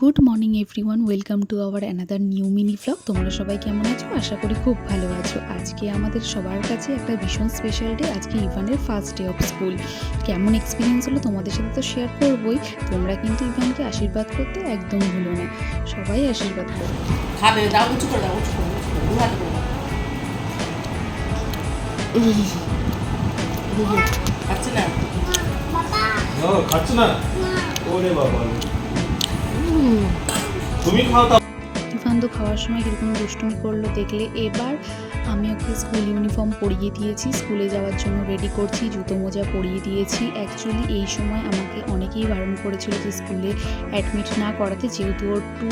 Good morning everyone welcome to our another new mini vlog তোমরা সবাই কেমন আছো? আশা করি খুব ভালো আছো। আজকে আমাদের সবার কাছে একটা ভীষণ স্পেশাল ডে আজকে ইভানের ফার্স্ট ডে অফ স্কুল কেমন এক্সপিরিয়েন্স হলো তোমাদের সাথে তো শেয়ার করবোই। তোমরা কিন্তু ইভানকে আশীর্বাদ করতে একদম ভুলো না। সবাই আশীর্বাদ করো। খাবে দাও উঁচু করে দাও উঁচু করে উঁচু করে দু হাতে করে দাও খাচ্ছে না? ও খাচ্ছ না। ওরে বাবা। তুমি খাও তা খাওয়ার সময় কীরকম দুষ্টুমি করল দেখলে এবার আমি ওকে স্কুল ইউনিফর্ম পরিয়ে দিয়েছি, স্কুলে যাওয়ার জন্য রেডি করছি, জুতো মোজা পরিয়ে দিয়েছি। অ্যাকচুয়ালি এই সময় আমাকে অনেকেই বারণ করেছিল যে স্কুলে অ্যাডমিট না করাতে যেহেতু ওর টু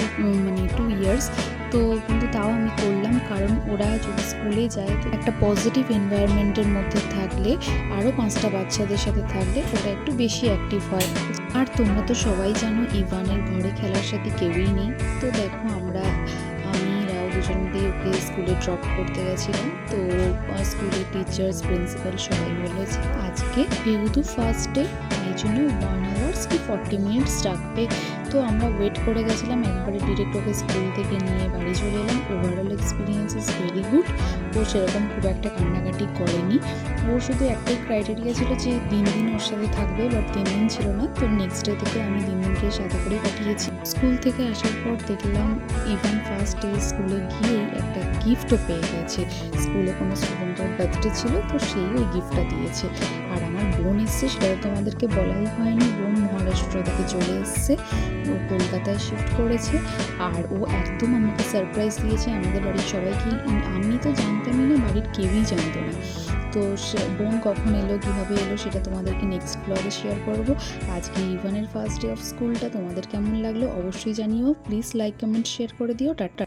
মানে টু ইয়ার্স তো কিন্তু তাও আমি করলাম কারণ ওরা যদি স্কুলে যায় তো একটা পজিটিভ এনভায়রনমেন্টের মধ্যে থাকলে আরও পাঁচটা বাচ্চাদের সাথে থাকলে ওরা একটু বেশি অ্যাক্টিভ হয়। আর তোমরা তো সবাই জানো, ইভানের ঘরে খেলার সাথে কেউই নেই। তো দেখো আমরা, আমি, রাও দুজন দিয়ে ওকে স্কুলে ড্রপ করতে গেছিলাম। তো স্কুলের টিচার্স প্রিন্সিপাল সবাই বলেছে আজকে যেহেতু ফার্স্ট ডে জন্য ওয়ান আওয়ার্স কি ফর্টি মিনিটস রাখবে তো আমরা ওয়েট করে গেছিলাম, একবারে ডিরেক্ট ওকে স্কুল থেকে নিয়ে বাড়ি চলে এলাম। Overall experience is very good ও সেরকম খুব একটা কান্নাকাটি করেনি। ওর শুধু একটাই ক্রাইটেরিয়া ছিল যে দিন দিন ওর সাথে থাকবে বাট তিন দিন ছিল না। তো নেক্সট ডে থেকে আমি দিন দিনকে সাথে করে পাঠিয়েছি স্কুল থেকে আসার পর দেখলাম ইভেন ফার্স্ট ডে স্কুলে গিয়েই একটা গিফটও পেয়ে গেছে। স্কুলে কোনো স্টুডেন্টের বার্থডে ছিল, তো সেই ওই গিফটটা দিয়েছে। আর আমার বোন এসছে সেটা তো তোমাদেরকে বলাই হয়নি বোন মহারাষ্ট্র থেকে চলে এসছে। ও কলকাতায় শিফট করেছে আর ও একদম আমাকে সারপ্রাইজ দিয়েছে। আমাদের বাড়ির সবাইকে আমি তো জানতামই না, বাড়ির কেউই জানতো না। তো সে, বোন কখন এলো, কীভাবে এলো, সেটা তোমাদেরকে নেক্সট ব্লগে শেয়ার করব। আজকে ইভানের ফার্স্ট ডে অফ স্কুলটা তোমাদের কেমন লাগল, অবশ্যই জানিও। প্লিজ লাইক কমেন্ট শেয়ার করে দিও। টাটা।